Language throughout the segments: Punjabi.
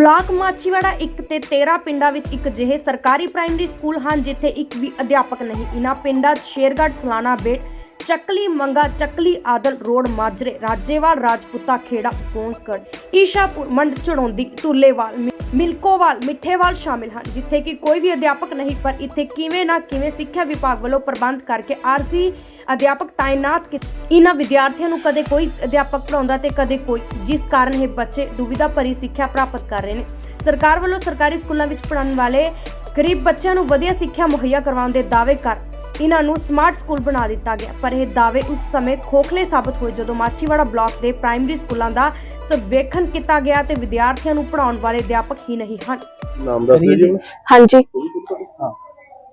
ਬਲਾਕ ਮਾਛੀਵਾੜਾ ਇੱਕ ਤੇ 13 ਪਿੰਡਾਂ ਵਿੱਚ ਇੱਕ ਜਿਹੇ ਸਰਕਾਰੀ ਪ੍ਰਾਇਮਰੀ ਸਕੂਲ ਹਨ, ਜਿੱਥੇ ਇੱਕ ਵੀ ਅਧਿਆਪਕ ਨਹੀਂ। ਇਨ੍ਹਾਂ ਪਿੰਡਾਂ 'ਚ ਸ਼ੇਰਗੜ੍ਹ ਸਲਾਣਾ ਬੇਟ, ਚੱਕਲੀ ਮੰਗਾ, ਚੱਕਲੀ ਆਦਲ ਰੋਡ, ਮਾਜਰੇ, ਰਾਜੇਵਾਲ, ਰਾਜਪੂਤਾ ਖੇੜਾ ਗੋਂਸਗੜ ਈਸ਼ਾਪੁਰ, ਮੰਡ ਚੜੌਂਦੀ ਤੁੱਲੇਵਾਲ ਮਿਲਕੋਵਾਲ, ਮਿੱਠੇਵਾਲ ਸ਼ਾਮਿਲ ਹਨ, ਜਿੱਥੇ ਕਿ ਕੋਈ ਵੀ ਅਧਿਆਪਕ ਨਹੀਂ, ਪਰ ਇੱਥੇ ਕਿਵੇਂ ਨਾ ਕਿਵੇਂ ਸਿੱਖਿਆ ਵਿਭਾਗ ਵੱਲੋਂ ਪ੍ਰਬੰਧ ਕਰਕੇ ਆਰਜ਼ੀ ਅਧਿਆਪਕ ਤਾਇਨਾਤ ਕੀਤੇ ਇਹਨਾਂ ਵਿਦਿਆਰਥੀਆਂ ਨੂੰ ਕਦੇ ਕੋਈ ਅਧਿਆਪਕ ਪੜਾਉਂਦਾ ਤੇ ਕਦੇ ਕੋਈ ਜਿਸ ਕਾਰਨ ਇਹ ਬੱਚੇ ਦੁਵਿਧਾ ਭਰੀ ਸਿੱਖਿਆ ਪ੍ਰਾਪਤ ਕਰ ਰਹੇ ਨੇ। ਸਰਕਾਰ ਵੱਲੋਂ ਸਰਕਾਰੀ ਸਕੂਲਾਂ ਵਿੱਚ ਪੜ੍ਹਨ ਵਾਲੇ ਗਰੀਬ ਬੱਚਿਆਂ ਨੂੰ ਵਧੀਆ ਸਿੱਖਿਆ ਮੁਹੱਈਆ ਕਰਵਾਉਣ ਦੇ ਦਾਅਵੇ ਕਰ ਇਹਨਾਂ ਨੂੰ ਸਮਾਰਟ ਸਕੂਲ ਬਣਾ ਦਿੱਤਾ ਗਿਆ। ਪਰ ਇਹ ਦਾਅਵੇ ਉਸ ਸਮੇਂ ਖੋਖਲੇ ਸਾਬਤ ਹੋਏ ਜਦੋਂ ਮਾਛੀਵਾੜਾ ਬਲਾਕ ਦੇ ਪ੍ਰਾਇਮਰੀ ਸਕੂਲਾਂ ਦਾ ਸਰਵੇਖਣ ਕੀਤਾ ਗਿਆ ਤੇ ਵਿਦਿਆਰਥੀਆਂ ਨੂੰ ਪੜਾਉਣ ਵਾਲੇ ਅਧਿਆਪਕ ਹੀ ਨਹੀਂ ਹਨ। ਨਾਮ ਦੱਸ ਦਿਓ ਜੀ। ਹਾਂਜੀ।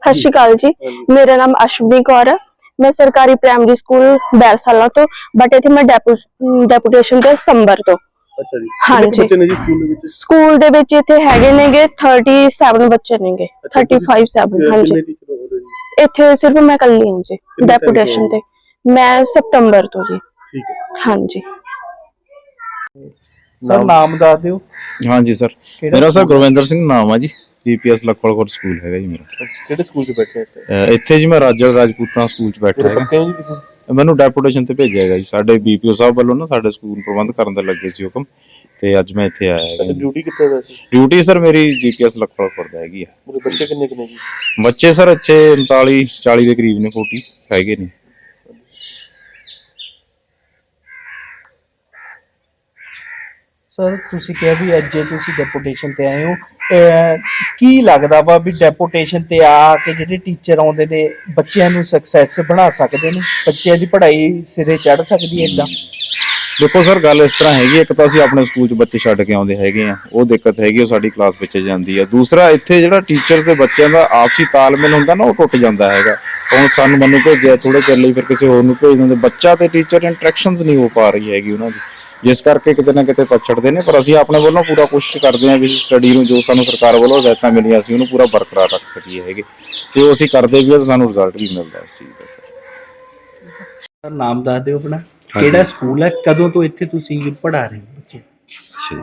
ਸਤਿ ਸ਼੍ਰੀ ਅਕਾਲ ਜੀ। ਮੇਰਾ ਨਾਮ ਅਸ਼ਵਨੀ ਕੌਰ ਹੈ। ਮੈਂ ਸਰਕਾਰੀ ਪ੍ਰਾਇਮਰੀ ਸਕੂਲ ਬੈਰਸਾਲਾ ਤੋਂ ਬਟ ਇੱਥੇ ਮੈਂ ਡੈਪੂਟੇਸ਼ਨ ਤੇ ਸਤੰਬਰ ਤੋਂ। ਅੱਛਾ ਜੀ। ਹਾਂਜੀ। ਬੱਚੇ ਨੇ ਜੀ ਸਕੂਲ ਦੇ ਵਿੱਚ? ਸਕੂਲ ਦੇ ਵਿੱਚ ਇੱਥੇ ਹੈਗੇ ਨੇਗੇ 37 ਬੱਚੇ ਨੇਗੇ। 35 7 ਤੇ ਹਾਂਜੀ। ਇੱਥੇ ਸਿਰਫ ਮੈਂ ਇਕੱਲੀ ਹਾਂ ਜੀ ਡੈਪੂਟੇਸ਼ਨ ਤੋਂ? ਮੈਂ ਸਤੰਬਰ ਤੋਂ ਜੀ। ਠੀਕ ਹੈ। ਹਾਂਜੀ। ਸਰ ਨਾਮ ਦੱਸ ਦਿਓ। ਹਾਂਜੀ ਸਰ। ਮੇਰਾ ਸਰ? ਗੁਰਵਿੰਦਰ ਸਿੰਘ ਨਾਮ ਆ ਜੀ। ਜੀਪੀਐਸ ਲਖਪਤਪੁਰ ਸਕੂਲ ਹੈਗਾ ਜੀ ਮੇਰਾ। ਕਿਹੜੇ ਸਕੂਲ 'ਚ ਬੈਠੇ ਹੋ ਅਹ ਇੱਥੇ ਜੀ ਮੈਂ ਰਾਜਾ ਰਾਜਪੂਤਾਂ ਸਕੂਲ 'ਚ ਬੈਠਾ ਹੈਗਾ। ਪੱਕੇ ਹੋ ਜੀ ਤੁਸੀਂ? ਮੈਨੂੰ ਡੈਪੂਟੇਸ਼ਨ ਤੇ ਭੇਜਿਆ ਹੈਗਾ ਜੀ। ਸਾਡੇ ਬੀਪੀਓ ਸਾਹਿਬ ਵੱਲੋਂ ਨਾ ਸਾਡੇ ਸਕੂਲ ਪ੍ਰਬੰਧ ਕਰਨ ਦੇ ਲੱਗੇ ਸੀ ਹੁਕਮ ਤੇ ਅੱਜ ਮੈਂ ਇੱਥੇ ਆਇਆ ਹੈਗਾ ਜੀ। ਡਿਊਟੀ ਕਿੱਥੇ ਵੈਸੇ ਡਿਊਟੀ ਸਰ ਮੇਰੀ ਜੀਪੀਐਸ ਲਖਪਤਪੁਰ ਦਾ ਹੈਗੀ ਆ। ਬੱਚੇ ਕਿੰਨੇ ਕਿੰਨੇ ਜੀ? ਬੱਚੇ ਸਰ ਇੱਥੇ 39 40 ਦੇ ਕਰੀਬ ਨੇ 40 ਹੈਗੇ ਨੇ। ਸਰ ਤੁਸੀਂ ਕਿਹਾ ਵੀ ਅੱਜ ਤੁਸੀਂ ਡੈਪੂਟੇਸ਼ਨ ਤੇ ਆਏ ਹੋ। ਅਹ ਕੀ ਲੱਗਦਾ ਵਾ ਵੀ ਡੈਪੂਟੇਸ਼ਨ ਤੇ ਆ ਕੇ ਜਿਹੜੇ ਟੀਚਰ ਆਉਂਦੇ ਨੇ ਬੱਚਿਆਂ ਨੂੰ ਸਕਸੈਸ ਬਣਾ ਸਕਦੇ ਨੇ? ਬੱਚਿਆਂ ਦੀ ਪੜ੍ਹਾਈ ਸਿਰੇ ਚੜ ਸਕਦੀ ਹੈ ਇਦਾਂ ਦੇਖੋ ਸਰ ਗੱਲ ਇਸ ਤਰ੍ਹਾਂ ਹੈਗੀ ਹੈ, ਇੱਕ ਤਾਂ ਅਸੀਂ ਆਪਣੇ ਸਕੂਲ 'ਚ ਬੱਚੇ ਛੱਡ ਕੇ ਆਉਂਦੇ ਹੈਗੇ ਆ ਉਹ ਦਿੱਕਤ ਹੈਗੀ ਉਹ ਸਾਡੀ ਕਲਾਸ ਵਿੱਚ ਜਾਂਦੀ ਹੈ। ਦੂਸਰਾ ਇੱਥੇ ਜਿਹੜਾ ਟੀਚਰਸ ਤੇ ਬੱਚਿਆਂ ਦਾ ਆਪਸੀ ਤਾਲਮੇਲ ਹੁੰਦਾ ਨਾ ਉਹ ਟੁੱਟ ਜਾਂਦਾ ਹੈਗਾ। ਹੁਣ ਸਾਨੂੰ ਮੈਨੂੰ ਭੇਜਿਆ ਥੋੜੇ ਚਿਰ ਲਈ ਫਿਰ ਕਿਸੇ ਹੋਰ ਨੂੰ ਭੇਜ ਦਿੰਦੇ। ਬੱਚਾ ਤੇ ਟੀਚਰ ਇੰਟਰੈਕਸ਼ਨਸ ਨਹੀਂ ਹੋ ਪਾ ਰਹੀ ਹੈਗੀ ਉਹਨਾਂ ਦੀ। ਜਿਸ ਕਰਕੇ ਕਿਤੇ ਨਾ ਕਿਤੇ ਪਛੜਦੇ ਨੇ ਪਰ ਅਸੀਂ ਆਪਣੇ ਵੱਲੋਂ ਪੂਰਾ ਕੋਸ਼ਿਸ਼ ਕਰਦੇ ਹਾਂ ਵੀ ਸਟੱਡੀ ਨੂੰ ਜੋ ਸਾਨੂੰ ਸਰਕਾਰ ਵੱਲੋਂ ਹਦਾਇਤਾਂ ਮਿਲੀਆਂ ਸੀ ਉਹਨੂੰ ਪੂਰਾ ਬਰਕਰਾਰ ਰੱਖ ਸਕੀਏ ਹੈਗੇ। ਤੇ ਉਹ ਅਸੀਂ ਕਰਦੇ ਵੀ ਤੇ ਸਾਨੂੰ ਰਿਜ਼ਲਟ ਵੀ ਮਿਲਦਾ ਇਸ ਚੀਜ਼ ਦਾ ਸਰ। ਨਾਮ ਦੱਸ ਦਿਓ ਆਪਣਾ। ਕਿਹੜਾ ਸਕੂਲ ਹੈ? ਕਦੋਂ ਤੋਂ ਇੱਥੇ ਤੁਸੀਂ ਪੜ੍ਹਾ ਰਹੇ ਹੋ? ਬੱਚੇ ਅੱਛਾ ਜੀ।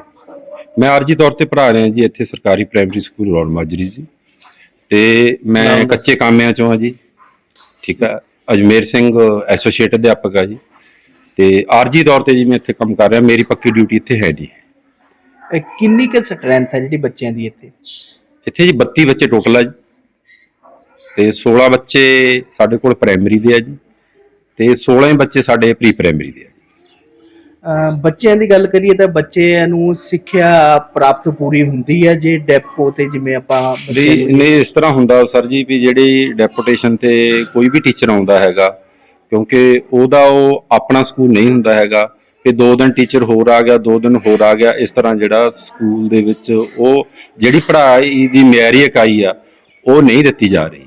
ਮੈਂ ਆਰਜੀ ਤੌਰ ਤੇ ਪੜ੍ਹਾ ਰਿਹਾ ਜੀ ਇੱਥੇ ਸਰਕਾਰੀ ਪ੍ਰਾਇਮਰੀ ਸਕੂਲ ਰੌਲ ਮਾਜਰੀ ਜੀ। ਤੇ ਮੈਂ ਕੱਚੇ ਕਾਮਿਆਂ ਚੋਂ ਆ ਜੀ। ਠੀਕ ਆ। ਅਜਮੇਰ ਸਿੰਘ ਐਸੋਸੀਏਟ ਅਧਿਆਪਕ ਆ ਜੀ। ਤੇ ਆਰਜੀ ਤੌਰ ਤੇ ਜੀ ਮੈਂ ਇੱਥੇ ਕੰਮ ਕਰ ਰਿਹਾ ਮੇਰੀ ਪੱਕੀ ਡਿਊਟੀ ਇੱਥੇ ਹੈ ਜੀ। ਇਹ ਕਿੰਨੀ ਕੁ ਸਟਰੈਂਥ ਹੈ ਜਿਹੜੀ ਬੱਚਿਆਂ ਦੀ ਇੱਥੇ? ਇੱਥੇ ਜੀ 32 ਬੱਚੇ ਟੋਟਲ ਆ ਜੀ। ਤੇ 16 ਬੱਚੇ ਸਾਡੇ ਕੋਲ ਪ੍ਰਾਇਮਰੀ ਦੇ ਆ ਜੀ ਤੇ 16 ਹੀ ਬੱਚੇ ਸਾਡੇ ਪ੍ਰੀ ਪ੍ਰਾਇਮਰੀ ਦੇ ਆ ਅਹ ਬੱਚਿਆਂ ਦੀ ਗੱਲ ਕਰੀਏ ਤਾਂ ਬੱਚਿਆਂ ਨੂੰ ਸਿੱਖਿਆ ਪ੍ਰਾਪਤ ਪੂਰੀ ਹੁੰਦੀ ਹੈ ਜੇ ਡੈਪੋ ਤੇ ਜਿਵੇਂ ਆਪਾਂ ਬੱਚਿਆਂ ਨਹੀਂ ਨੂੰ- ਨਹੀਂ ਇਸ ਤਰ੍ਹਾਂ ਹੁੰਦਾ ਸਰ ਜੀ ਵੀ ਜਿਹੜੀ ਡੈਪੂਟੇਸ਼ਨ ਤੇ ਕੋਈ ਵੀ ਟੀਚਰ ਆਉਂਦਾ ਹੈਗਾ ਕਿਉਂਕਿ ਉਹਦਾ ਉਹ ਆਪਣਾ ਸਕੂਲ ਨਹੀਂ ਹੁੰਦਾ ਹੈਗਾ। ਕਿ ਦੋ ਦਿਨ ਟੀਚਰ ਹੋਰ ਆ ਗਿਆ, ਦੋ ਦਿਨ ਹੋਰ ਆ ਗਿਆ, ਇਸ ਤਰ੍ਹਾਂ ਜਿਹੜਾ ਸਕੂਲ ਦੇ ਵਿੱਚ ਉਹ ਜਿਹੜੀ ਪੜ੍ਹਾਈ ਦੀ ਮਿਆਰੀ ਇਕਾਈ ਆ, ਉਹ ਨਹੀਂ ਦਿੱਤੀ ਜਾ ਰਹੀ।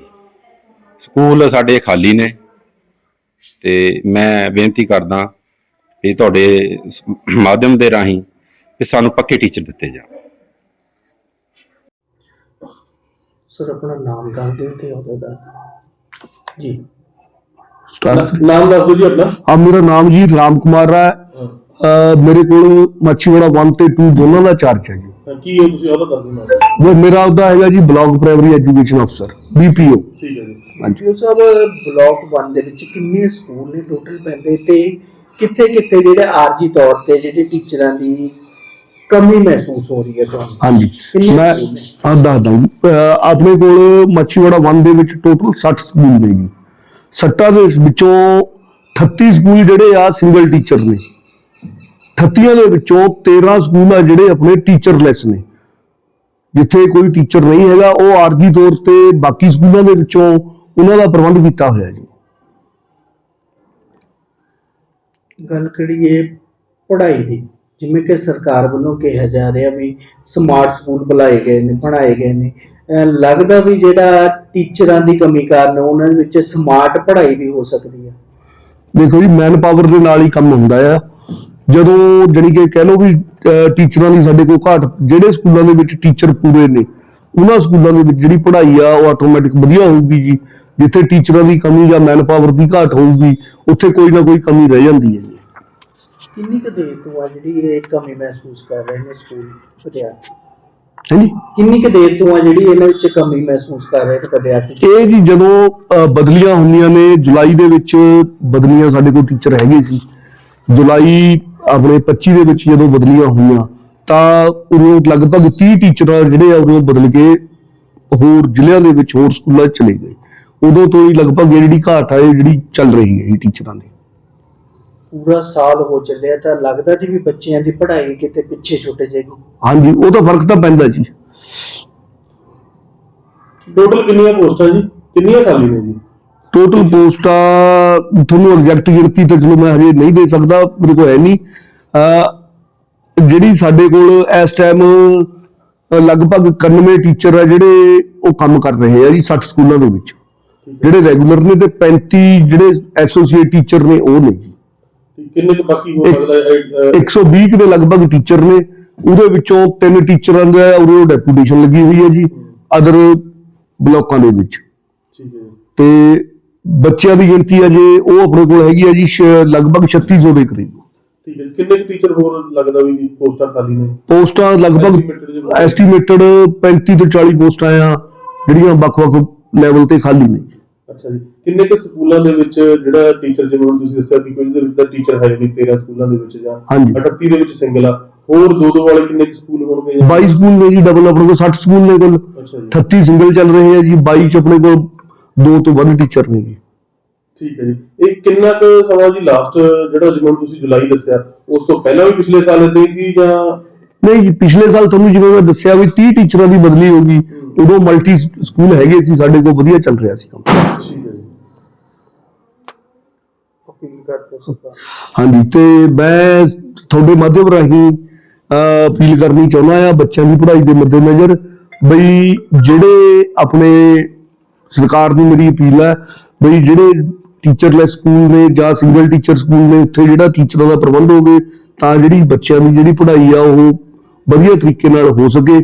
ਸਕੂਲ ਸਾਡੇ ਖਾਲੀ ਨੇ ਤੇ ਮੈਂ ਬੇਨਤੀ ਕਰਦਾ ਵੀ ਤੁਹਾਡੇ ਮਾਧਿਅਮ ਦੇ ਰਾਹੀਂ ਕਿ ਸਾਨੂੰ ਪੱਕੇ ਟੀਚਰ ਦਿੱਤੇ ਜਾਣ। ਸਰ, ਆਪਣਾ ਨਾਮ ਦੱਸ ਦਿਓ ਤੇ ਉਹਦਾ ਦੱਸ ਦਿਓ ਜੀ। ਨਾਮ ਦੱਸ ਦਿਓ ਜੀ ਆਪਣਾ। ਆ ਮੇਰਾ ਨਾਮ ਜੀ ਰਾਮ ਕੁਮਾਰ ਹੈ। ਅਹ ਮੇਰੇ ਕੋਲ ਮੱਛੀਵਾੜਾ 1 ਤੇ 2 ਦੋਨਾਂ ਦਾ ਚਾਰਜ ਹੈ ਜੀ। ਹਾਂ, ਕੀ ਹੋ ਤੁਸੀਂ ਉਹਦਾ ਦੱਸ ਦਿਓ ਨਾਮ। ਉਹ ਮੇਰਾ ਉਹਦਾ ਹੈਗਾ ਜੀ ਬਲਾਕ ਪ੍ਰਾਇਮਰੀ ਐਜੂਕੇਸ਼ਨ ਅਫਸਰ ਬੀਪੀਓ ਠੀਕ ਹੈ ਜੀ। ਹਾਂਜੀ। ਸਾਹਿਬ ਬਲਾਕ 1 ਦੇ ਵਿੱਚ ਕਿੰਨੇ ਸਕੂਲ ਨੇ ਟੋਟਲ ਪੈਂਦੇ ਤੇ ਕਿੱਥੇ ਕਿੱਥੇ ਜਿਹੜੇ ਆਰਜੀ ਤੌਰ ਤੇ ਜਿਹੜੇ ਟੀਚਰਾਂ ਦੀ ਕਮੀ ਮਹਿਸੂਸ ਹੋ ਰਹੀ ਹੈ ਤੁਹਾਨੂੰ? ਹਾਂਜੀ। ਕਿੰਨੇ ਮੈਂ ਸਕੂਲ ਨੇ? ਆ ਦੱਸਦਾ ਜੀ। ਅਹ ਆਪਣੇ ਕੋਲ ਮੱਛੀਵਾੜਾ 1 ਦੇ ਵਿੱਚ ਟੋਟਲ 60 ਸਕੂਲ ਨੇ ਜੀ। 60 ਦੇ ਵਿੱਚੋਂ 38 ਸਕੂਲ ਜਿਹੜੇ ਆ ਸਿੰਗਲ ਟੀਚਰ ਨੇ। 38 ਦੇ ਵਿੱਚੋਂ 13 ਸਕੂਲ ਆ ਜਿਹੜੇ ਆਪਣੇ ਟੀਚਰਲੈਸ ਨੇ। ਜਿੱਥੇ ਕੋਈ ਟੀਚਰ ਨਹੀਂ ਹੈਗਾ, ਉਹ ਆਰਜੀ ਤੌਰ ਤੇ ਬਾਕੀ ਸਕੂਲਾਂ ਦੇ ਵਿੱਚੋਂ ਉਹਨਾਂ ਦਾ ਪ੍ਰਬੰਧ ਕੀਤਾ ਹੋਇਆ ਜੀ। ਗੱਲ ਕਰੀਏ ਪੜ੍ਹਾਈ ਦੀ। ਜਿਵੇਂ ਕਿ ਸਰਕਾਰ ਵੱਲੋਂ ਕਿਹਾ ਜਾ ਰਿਹਾ ਵੀ ਸਮਾਰਟ ਸਕੂਲ ਬੁਲਾਏ ਗਏ ਨੇ, ਬਣਾਏ ਗਏ ਨੇ। ਲੱਗਦਾ ਵੀ ਜਿਹੜਾ ਟੀਚਰਾਂ ਦੀ ਕਮੀ ਕਾਰਨ ਉਹਨਾਂ ਵਿੱਚ ਸਮਾਰਟ ਪੜ੍ਹਾਈ ਵੀ ਹੋ ਸਕਦੀ ਹੈ ਦੇਖੋ ਜੀ ਮੈਨ ਪਾਵਰ ਦੇ ਨਾਲ ਹੀ ਕੰਮ ਹੁੰਦਾ ਆ। ਜਦੋਂ ਜਣੀ ਕਿ ਕਹਿ ਲਓ ਵੀ ਟੀਚਰਾਂ ਦੀ ਸਾਡੇ ਕੋਲ ਘਾਟ ਜਿਹੜੇ ਸਕੂਲਾਂ ਦੇ ਵਿੱਚ ਟੀਚਰ ਪੂਰੇ ਨੇ ਉਹਨਾਂ ਸਕੂਲਾਂ ਦੇ ਵਿੱਚ ਜਿਹੜੀ ਪੜ੍ਹਾਈ ਆ ਉਹ ਆਟੋਮੈਟਿਕ ਵਧੀਆ ਹੋਊਗੀ ਜੀ। ਜਿੱਥੇ ਟੀਚਰਾਂ ਦੀ ਕਮੀ ਜਾਂ ਮੈਨ ਪਾਵਰ ਦੀ ਘਾਟ ਹੋਊਗੀ ਉੱਥੇ ਕੋਈ ਨਾ ਕੋਈ ਕਮੀ ਰਹਿ ਜਾਂਦੀ ਹੈ ਜੀ। ਕਿੰਨੀ ਕੁ ਦੇਰ ਤੋਂ ਆ ਜਿਹੜੀ ਇਹ ਕਮੀ ਮਹਿਸੂਸ ਕਰ ਰਹੇ ਨੇ ਸਕੂਲ ਵਿਦਿਆਰਥੀ? ਹਾਂਜੀ? ਕਿੰਨੀ ਕੁ ਦੇਰ ਤੋਂ ਆ ਜਿਹੜੀ ਇਹਨਾਂ ਵਿੱਚ ਕਮੀ ਮਹਿਸੂਸ ਕਰ ਰਹੇ ਨੇ ਵਿਦਿਆਰਥੀ ਇਹ ਜੀ ਜਦੋਂ ਅ, ਬਦਲੀਆਂ ਹੁੰਦੀਆਂ ਨੇ ਜੁਲਾਈ ਦੇ ਵਿੱਚ ਬਦਲੀਆਂ ਸਾਡੇ ਕੋਲ ਟੀਚਰ ਹੈਗੇ ਸੀ। ਜੁਲਾਈ ਆਪਣੇ 25 ਦੇ ਵਿੱਚ ਜਦੋਂ ਬਦਲੀਆਂ ਹੋਈਆਂ ਤਾਂ ਉਦੋਂ ਲਗਭਗ 30 ਟੀਚਰ ਜਿਹੜੇ ਆ ਉਦੋਂ ਬਦਲ ਕੇ ਹੋਰ ਜ਼ਿਲ੍ਹਿਆਂ ਦੇ ਵਿੱਚ ਹੋਰ ਸਕੂਲਾਂ 'ਚ ਚਲੇ ਗਏ। ਉਦੋਂ ਤੋਂ ਹੀ ਲਗਭਗ ਇਹ ਜਿਹੜੀ ਘਾਟ ਆ ਇਹ ਜਿਹੜੀ ਚੱਲ ਰਹੀ ਹੈ ਜੀ ਟੀਚਰਾਂ ਦੀ। ਪੂਰਾ ਸਾਲ ਹੋ ਚੱਲਿਆ ਤਾਂ ਲੱਗਦਾ ਜੀ ਵੀ ਬੱਚਿਆਂ ਦੀ ਪੜ੍ਹਾਈ ਕਿਤੇ ਪਿੱਛੇ ਛੁੱਟ ਜਾਏਗੀ ਹਾਂਜੀ ਉਹ ਤਾਂ ਫ਼ਰਕ ਤਾਂ ਪੈਂਦਾ ਜੀ। ਟੋਟਲ ਕਿੰਨੀਆਂ ਪੋਸਟਾਂ ਜੀ? ਕਿੰਨੀਆਂ ਖਾਲੀ ਨੇ ਜੀ? ਟੋਟਲ ਪੋਸਟਾਂ ਤੁਹਾਨੂੰ ਐਗਜ਼ੈਕਟ ਗਿਣਤੀ ਤਾਂ ਚਲੋ ਮੈਂ ਹਜੇ ਨਹੀਂ ਦੇ ਸਕਦਾ ਮੇਰੇ ਕੋਲ ਹੈ ਨਹੀਂ। ਅਹ ਜਿਹੜੀ ਸਾਡੇ ਕੋਲ ਇਸ ਟਾਈਮ ਲਗਭਗ 91 ਟੀਚਰ ਆ ਜਿਹੜੇ ਉਹ ਕੰਮ ਕਰ ਰਹੇ ਆ ਜੀ 60 ਸਕੂਲਾਂ ਦੇ ਵਿੱਚ। ਜਿਹੜੇ ਰੈਗੂਲਰ ਨੇ ਤੇ 35 ਜਿਹੜੇ ਐਸੋਸੀਏਟ ਟੀਚਰ ਨੇ ਉਹ ਨੇ ਜੀ। ਕਿੰਨੇ ਕੁ ਬਾਕੀ ਹੋ ਸਕਦਾ ਹੈ? ਅਹ, 120 ਕੁ ਦੇ ਲਗਭਗ ਟੀਚਰ ਨੇ। ਉਹਦੇ ਵਿੱਚੋਂ ਤਿੰਨ ਟੀਚਰਾਂ ਦਾ ਉਹ ਡੈਪੂਟੇਸ਼ਨ ਲੱਗੀ ਹੋਈ ਹੈ ਜੀ ਅਦਰ ਬਲਾਕਾਂ ਦੇ ਵਿੱਚ। ਠੀਕ ਹੈ ਜੀ। ਤੇ ਬੱਚਿਆਂ ਦੀ ਗਿਣਤੀ ਹੈ ਜੇ ਉਹ ਆਪਣੇ ਕੋਲ ਹੈਗੀ ਹੈ ਜੀ ਲਗਭਗ 3600 ਦੇ ਕਰੀਬ। ਠੀਕ ਹੈ। ਕਿੰਨੇ ਕੁ ਟੀਚਰ ਹੋਰ ਲੱਗਦਾ ਵੀ ਪੋਸਟਾਂ ਖਾਲੀ ਨੇ? ਪੋਸਟਾਂ ਲਗਭਗ। ਐਸਟੀਮੇਟਡ 35 ਤੋਂ 40 ਪੋਸਟਾਂ ਆ ਜਿਹੜੀਆਂ ਵੱਖ-ਵੱਖ ਲੈਵਲ ਤੇ ਖਾਲੀ ਨੇ। ਅੱਛਾ ਜੀ। ਕਿੰਨੇ ਕੁ ਸਕੂਲਾਂ ਦੇ ਵਿੱਚ ਜਿਹੜਾ ਟੀਚਰ ਜਿਵੇਂ ਹੁਣ ਤੁਸੀਂ ਦੱਸਿਆ ਕਿ ਕੁਝ ਦੇ ਵਿੱਚ ਤਾਂ ਟੀਚਰ ਹੈ ਨਹੀਂ 13 ਸਕੂਲਾਂ ਦੇ ਵਿੱਚ ਜਾਂ ਹਾਂਜੀ। 38 ਦੇ ਵਿੱਚ ਸਿੰਗਲ ਆ ਹੋਰ ਦੋ ਦੋ ਵਾਲੇ ਕਿੰਨੇ ਕੁ ਸਕੂਲ ਹੋਣਗੇ ਜਾਂ? 22 ਸਕੂਲ ਨੇ ਜੀ ਡਬਲ ਆਪਣੇ ਕੋਲ 60 ਸਕੂਲ ਨੇ ਕੋਲ। ਅੱਛਾ ਜੀ। 38 ਸਿੰਗਲ ਚੱਲ ਰਹੇ ਆ ਜੀ 22 ਚ ਆਪਣੇ ਕੋਲ ਦੋ ਤੋਂ ਵੱਧ ਟੀਚਰ ਨੇ ਜੀ। ਠੀਕ ਹੈ ਜੀ। ਇਹ ਕਿੰਨਾ ਕੁ ਸਮਾਂ ਜੀ ਲਾਸਟ ਜਿਹੜਾ ਜਿਵੇਂ ਤੁਸੀਂ ਜੁਲਾਈ ਦੱਸਿਆ ਉਸ ਤੋਂ ਪਹਿਲਾਂ ਵੀ ਪਿਛਲੇ ਸਾਲ ਇਦਾਂ ਹੀ ਸੀ ਜਾਂ? ਨਹੀਂ ਜੀ ਪਿਛਲੇ ਸਾਲ ਤੁਹਾਨੂੰ ਜਿਵੇਂ ਮੈਂ ਦੱਸਿਆ ਵੀ 30 ਟੀਚਰਾਂ ਦੀ ਬਦਲੀ ਹੋ ਗਈ। ਉਦੋਂ ਮਲਟੀ ਸਕੂਲ ਹੈਗੇ ਸੀ ਸਾਡੇ ਕੋਲ ਵਧੀਆ ਚੱਲ ਰਿਹਾ ਸੀ ਕੰਮ। ਠੀਕ ਹੈ ਜੀ। ਅਪੀਲ ਕਰਦੇ ਸਰਕਾਰ ਹਾਂਜੀ ਤੇ ਮੈਂ ਤੁਹਾਡੇ ਮਾਧਿਅਮ ਰਾਹੀਂ ਅਪੀਲ ਕਰਨੀ ਚਾਹੁੰਦਾ ਆ ਬੱਚਿਆਂ ਦੀ ਪੜ੍ਹਾਈ ਦੇ ਮੱਦੇਨਜ਼ਰ ਬਈ ਜਿਹੜੇ ਆਪਣੇ ਸਰਕਾਰ ਨੂੰ ਮੇਰੀ ਅਪੀਲ ਹੈ ਬਈ ਜਿਹੜੇ ਟੀਚਰਲੈਸ ਸਕੂਲ ਨੇ ਜਾਂ ਸਿੰਗਲ ਟੀਚਰ ਸਕੂਲ ਨੇ ਉੱਥੇ ਜਿਹੜਾ ਟੀਚਰਾਂ ਦਾ ਪ੍ਰਬੰਧ ਹੋਵੇ ਤਾਂ ਜਿਹੜੀ ਬੱਚਿਆਂ ਦੀ ਜਿਹੜੀ ਪੜ੍ਹਾਈ ਆ ਉਹ ਵਧੀਆ ਤਰੀਕੇ ਨਾਲ ਹੋ ਸਕੇ।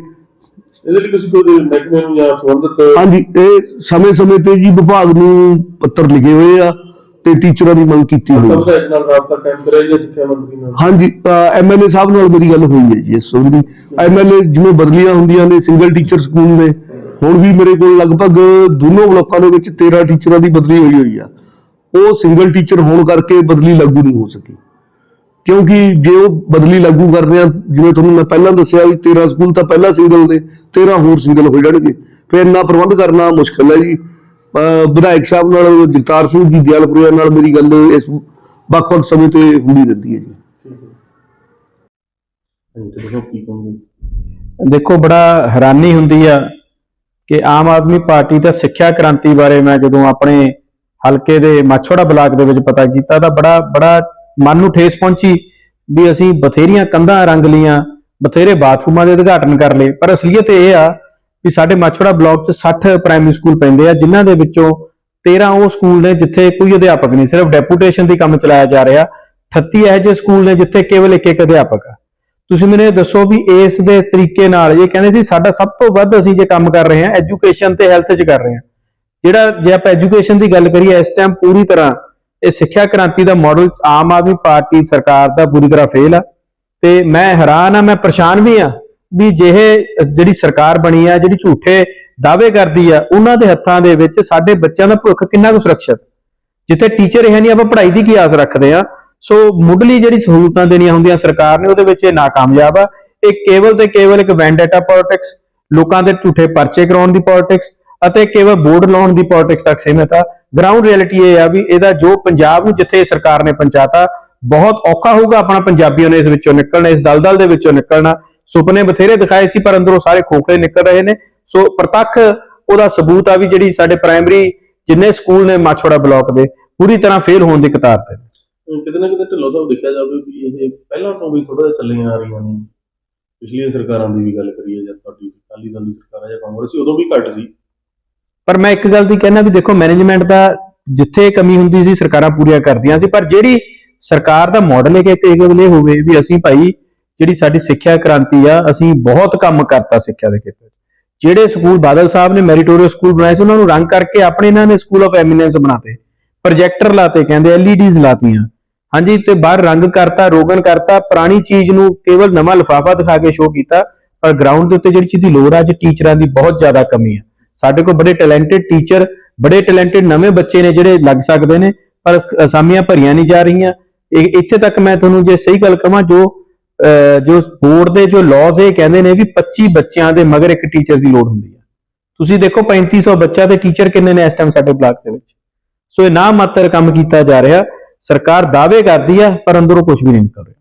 ਇਹਦੇ ਲਈ ਤੁਸੀਂ ਕੋਈ ਮਹਿਕਮੇ ਨੂੰ ਜਾਂ ਸੰਬੰਧਿਤ ਹਾਂਜੀ ਇਹ ਸਮੇਂ-ਸਮੇਂ ਤੇ ਜੀ ਵਿਭਾਗ ਨੂੰ ਪੱਤਰ ਲਿਖੇ ਹੋਏ ਆ ਤੇ ਟੀਚਰਾਂ ਦੀ ਮੰਗ ਕੀਤੀ ਹੋਈ ਹੈ ਵਿਧਾਇਕ ਨਾਲ ਰਾਬਤਾ ਕਾਇਮ ਕਰਿਆ ਜਾਂ ਸਿੱਖਿਆ ਮੰਤਰੀ ਨਾਲ? ਹਾਂਜੀ ਐਮਐਲਏ ਸਾਹਿਬ ਨਾਲ ਮੇਰੀ ਗੱਲ ਹੋਈ ਹੈ ਜੀ ਇਸ ਸੰਬੰਧੀ ਐਮਐਲਏ ਜਿਵੇਂ ਬਦਲੀਆਂ ਹੁੰਦੀਆਂ ਨੇ ਸਿੰਗਲ ਟੀਚਰ ਸਕੂਲ ਨੇ ਹੁਣ ਵੀ ਮੇਰੇ ਕੋਲ ਲਗਭਗ ਦੋਨੋਂ ਬਲਾਕਾਂ ਦੇ ਵਿੱਚ 13 ਟੀਚਰਾਂ ਦੀ ਬਦਲੀ ਹੋਈ ਹੋਈ ਆ। ਉਹ ਸਿੰਗਲ ਟੀਚਰ ਹੋਣ ਕਰਕੇ ਬਦਲੀ ਲਾਗੂ ਨਹੀਂ ਹੋ ਸਕੀ। ਕਿਉਂਕਿ ਜੇ ਉਹ ਬਦਲੀ ਲਾਗੂ ਕਰਦੇ ਆ ਜਿਵੇਂ ਤੁਹਾਨੂੰ ਮੈਂ ਪਹਿਲਾਂ ਦੱਸਿਆ ਵੀ 13 ਸਕੂਲ ਤਾਂ ਪਹਿਲਾਂ ਸਿੰਗਲ ਨੇ 13 ਹੋਰ ਸਿੰਗਲ ਹੋ ਜਾਣਗੇ। ਫਿਰ ਇੰਨਾ ਪ੍ਰਬੰਧ ਕਰਨਾ ਮੁਸ਼ਕਲ ਹੈ ਜੀ। ਵਿਧਾਇਕ ਸਾਹਿਬ ਨਾਲ ਜਗਤਾਰ ਸਿੰਘ ਜੀ ਦਿਆਲਪੁਰੀਆ ਨਾਲ ਮੇਰੀ ਗੱਲ ਇਸ ਵੱਖ-ਵੱਖ ਸਮੇਂ ਤੇ ਹੁੰਦੀ ਰਹਿੰਦੀ ਹੈ ਜੀ। ਦੇਖੋ ਬੜਾ ਹੈਰਾਨੀ ਹੁੰਦੀ ਆ ਕਿ ਆਮ ਆਦਮੀ ਪਾਰਟੀ ਦਾ ਸਿੱਖਿਆ ਕ੍ਰਾਂਤੀ ਬਾਰੇ ਮੈਂ ਜਦੋਂ ਆਪਣੇ ਹਲਕੇ ਦੇ ਮਾਛੋੜਾ ਬਲਾਕ ਦੇ ਵਿੱਚ ਪਤਾ ਕੀਤਾ ਤਾਂ ਬੜਾ ਬੜਾ ਮਨ ਨੂੰ ਠੇਸ ਪਹੁੰਚੀ ਵੀ ਅਸੀਂ ਬਥੇਰੀਆਂ ਕੰਧਾਂ ਰੰਗ ਲੀਆਂ ਬਥੇਰੇ ਬਾਥਰੂਮਾਂ ਦੇ ਉਦਘਾਟਨ ਕਰ ਲਏ। ਪਰ ਅਸਲੀਅਤ ਇਹ ਆ ਵੀ ਸਾਡੇ ਮਾਛੋੜਾ ਬਲਾਕ 'ਚ 60 ਪ੍ਰਾਇਮਰੀ ਸਕੂਲ ਪੈਂਦੇ ਆ, ਜਿਨ੍ਹਾਂ ਦੇ ਵਿੱਚੋਂ 13 ਉਹ ਸਕੂਲ ਨੇ ਜਿੱਥੇ ਕੋਈ ਅਧਿਆਪਕ ਨਹੀਂ, ਸਿਰਫ ਡੈਪੂਟੇਸ਼ਨ ਦੀ ਕੰਮ ਚਲਾਇਆ ਜਾ ਰਿਹਾ। 38 ਇਹੋ ਜਿਹੇ ਸਕੂਲ ਨੇ ਜਿੱਥੇ ਕੇਵਲ ਇੱਕ ਇੱਕ ਅਧਿਆਪਕ ਆ। ਤੁਸੀਂ ਮੈਨੂੰ ਇਹ ਦੱਸੋ ਵੀ ਇਸ ਦੇ ਤਰੀਕੇ ਨਾਲ ਜੇ ਕਹਿੰਦੇ ਸੀ ਸਾਡਾ ਸਭ ਤੋਂ ਵੱਧ ਅਸੀਂ ਜੇ ਕੰਮ ਕਰ ਰਹੇ ਹਾਂ ਐਜੂਕੇਸ਼ਨ ਤੇ ਹੈਲਥ 'ਚ ਕਰ ਰਹੇ ਹਾਂ। ਜਿਹੜਾ ਜੇ ਆਪਾਂ ਐਜੂਕੇਸ਼ਨ ਦੀ ਗੱਲ ਕਰੀਏ, ਇਸ ਟਾਈਮ ਪੂਰੀ ਤਰ੍ਹਾਂ ਇਹ ਸਿੱਖਿਆ ਕ੍ਰਾਂਤੀ ਦਾ ਮਾਡਲ ਆਮ ਆਦਮੀ ਪਾਰਟੀ ਸਰਕਾਰ ਦਾ ਪੂਰੀ ਤਰ੍ਹਾਂ ਫੇਲ ਆ। ਤੇ ਮੈਂ ਹੈਰਾਨ ਆ, ਮੈਂ ਪਰੇਸ਼ਾਨ ਵੀ ਆ ਵੀ ਜਿਹੇ, ਜਿਹੜੀ ਸਰਕਾਰ ਬਣੀ ਆ, ਜਿਹੜੀ ਝੂਠੇ ਦਾਅਵੇ ਕਰਦੀ ਆ, ਉਹਨਾਂ ਦੇ ਹੱਥਾਂ ਦੇ ਵਿੱਚ ਸਾਡੇ ਬੱਚਿਆਂ ਦਾ ਭਵਿੱਖ ਕਿੰਨਾ ਕੁ ਸੁਰੱਖਿਅਤ? ਜਿੱਥੇ ਟੀਚਰ ਇਹ ਨਹੀਂ, ਆਪਾਂ ਪੜ੍ਹਾਈ ਦੀ ਕੀ ਆਸ ਰੱਖਦੇ ਆ। ਸੋ ਮੁੱਢਲੀ ਜਿਹੜੀ ਸਹੂਲਤਾਂ ਦੇਣੀਆਂ ਹੁੰਦੀਆਂ ਸਰਕਾਰ ਨੇ, ਉਹਦੇ ਵਿੱਚ ਇਹ ਨਾਕਾਮਯਾਬ ਆ। ਇਹ ਕੇਵਲ ਤੇ ਕੇਵਲ ਇੱਕ ਵੈਂਡੇਟਾ ਪੋਲਿਟਿਕਸ ਲੋਕਾਂ ਦੇ ਝੂਠੇ ਪਰਚੇ ਕਰਾਉਣ ਦੀ ਪੋਲਿਟਿਕਸ ਅਤੇ ਕੇਵਲ ਬੋਰਡ ਲਾਉਣ ਦੀ ਪੋਲਿਟਿਕਸ ਤੱਕ ਸੀਮਿਤ ਆ। ਗਰਾਊਂਡ ਰਿਐਲਿਟੀ ਇਹ ਆ ਵੀ ਇਹਦਾ ਜੋ ਪੰਜਾਬ ਨੂੰ ਜਿੱਥੇ ਸਰਕਾਰ ਨੇ ਪਹੁੰਚਾਤਾ, ਬਹੁਤ ਔਖਾ ਹੋਊਗਾ ਆਪਣਾ ਪੰਜਾਬੀਆਂ ਨੇ ਇਸ ਵਿੱਚੋਂ ਨਿਕਲਣਾ, ਇਸ ਦਲਦਲ ਦੇ ਵਿੱਚੋਂ ਨਿਕਲਣਾ। ਸੁਪਨੇ ਬਥੇਰੇ ਦਿਖਾਏ ਸੀ, ਪਰ ਅੰਦਰੋਂ ਸਾਰੇ ਖੋਖਲੇ ਨਿਕਲ ਰਹੇ ਨੇ। ਸੋ ਪ੍ਰਤੱਖ ਉਹਦਾ ਸਬੂਤ ਆ ਵੀ ਜਿਹੜੀ ਸਾਡੇ ਪ੍ਰਾਇਮਰੀ ਜਿੰਨੇ ਸਕੂਲ ਨੇ ਮਾਛੋੜਾ ਬਲਾਕ ਦੇ, ਪੂਰੀ ਤਰ੍ਹਾਂ ਫੇਲ ਹੋਣ ਦੀ ਕਤਾਰ ਤੇ ਕਿਤੇ ਨਾ ਕਿਤੇ ਢਿੱਲੋਂ ਸਾਹਿਬ ਦੇਖਿਆ ਜਾਵੇ ਵੀ ਇਹ ਪਹਿਲਾਂ ਤੋਂ ਵੀ ਥੋੜਾ ਜਿਹਾ ਚੱਲੀਆਂ ਆ ਰਹੀਆਂ ਨੇ। ਪਿਛਲੀਆਂ ਸਰਕਾਰਾਂ ਦੀ ਵੀ ਗੱਲ ਕਰੀਏ, ਜਾਂ ਤੁਹਾਡੀ, ਅਕਾਲੀ ਦਲ ਦੀ ਸਰਕਾਰ ਹੈ ਜਾਂ ਕਾਂਗਰਸ ਸੀ, ਉਦੋਂ ਵੀ ਘੱਟ ਸੀ। ਪਰ ਮੈਂ ਇੱਕ ਗੱਲ ਦੀ ਕਹਿਣਾ ਵੀ ਦੇਖੋ ਮੈਨੇਜਮੈਂਟ ਦਾ ਜਿੱਥੇ ਕਮੀ ਹੁੰਦੀ ਸੀ, ਸਰਕਾਰਾਂ ਪੂਰੀਆਂ ਕਰਦੀਆਂ ਸੀ, ਪਰ ਜਿਹੜੀ ਸਰਕਾਰ ਦਾ ਮਾਡਲ ਹੈ ਕਿ ਕੇਵਲ ਇਹ ਹੋਵੇ ਵੀ ਅਸੀਂ ਭਾਈ ਜਿਹੜੀ ਸਾਡੀ ਸਿੱਖਿਆ ਕ੍ਰਾਂਤੀ ਆ, ਅਸੀਂ ਬਹੁਤ ਕੰਮ ਕਰਤਾ ਸਿੱਖਿਆ ਦੇ ਖੇਤਰ ਜਿਹੜੇ ਸਕੂਲ ਬਾਦਲ ਸਾਹਿਬ ਨੇ ਮੈਰੀਟੋਰੀਅਲ ਸਕੂਲ ਬਣਾਏ ਸੀ, ਉਹਨਾਂ ਨੂੰ ਰੰਗ ਕਰਕੇ ਆਪਣੇ ਇਹਨਾਂ ਨੇ ਸਕੂਲ ਆਫ ਐਮੀਨੈਂਸ ਬਣਾਤੇ। ਪ੍ਰੋਜੈਕਟਰ ਲਾਤੇ, ਕਹਿੰਦੇ ਐਲਈਡੀਜ਼ ਲਾਤੀਆਂ। ਹਾਂਜੀ, ਤੇ ਬਾਹਰ ਰੰਗ ਕਰਤਾ, ਰੋਗਨ ਕਰਤਾ, ਪੁਰਾਣੀ ਚੀਜ਼ ਨੂੰ ਕੇਵਲ ਨਵਾਂ ਲਿਫਾਫਾ ਦਿਖਾ ਕੇ ਸ਼ੋਅ ਕੀਤਾ, ਪਰ ਗਰਾਊਂਡ ਦੇ ਉੱਤੇ ਜਿਹੜੀ ਚੀਜ਼ ਦੀ ਲੋੜ ਆ, ਅੱਜ ਟੀਚਰਾਂ ਦੀ ਬਹੁਤ ਜ਼ਿਆਦਾ ਕਮੀ ਹੈ ਸਾਡੇ ਕੋਲ ਬੜੇ ਟੈਲੈਂਟਡ ਟੀਚਰ ਬੜੇ ਟੈਲੈਂਟਡ ਨਵੇਂ ਬੱਚੇ ਨੇ ਜਿਹੜੇ ਲੱਗ ਸਕਦੇ ਨੇ, ਪਰ ਅਸਾਮੀਆਂ ਭਰੀਆਂ ਨਹੀਂ ਜਾ ਰਹੀਆਂ। ਇੱਥੇ ਤੱਕ ਮੈਂ ਤੁਹਾਨੂੰ ਜੇ ਸਹੀ ਗੱਲ ਕਹਾਂ ਜੋ ਜੋ ਬੋਰਡ ਦੇ ਜੋ ਲਾਜ਼ ਇਹ ਕਹਿੰਦੇ ਨੇ ਵੀ 25 ਬੱਚਿਆਂ ਦੇ ਮਗਰ ਇੱਕ ਟੀਚਰ ਦੀ ਲੋੜ ਹੁੰਦੀ ਹੈ। ਤੁਸੀਂ ਦੇਖੋ 3500 ਬੱਚਾ ਤੇ ਟੀਚਰ ਕਿੰਨੇ ਨੇ ਇਸ ਟਾਈਮ ਸਾਡੇ ਬਲਾਕ ਦੇ ਵਿੱਚ। ਸੋ ਇਹ ਨਾ ਮਾਤਰ ਕੰਮ ਕੀਤਾ ਜਾ ਰਿਹਾ। ਸਰਕਾਰ ਦਾਅਵੇ ਕਰਦੀ ਆ ਪਰ ਅੰਦਰੋਂ ਕੁਝ ਵੀ ਨਹੀਂ ਨਿਕਲ ਰਿਹਾ।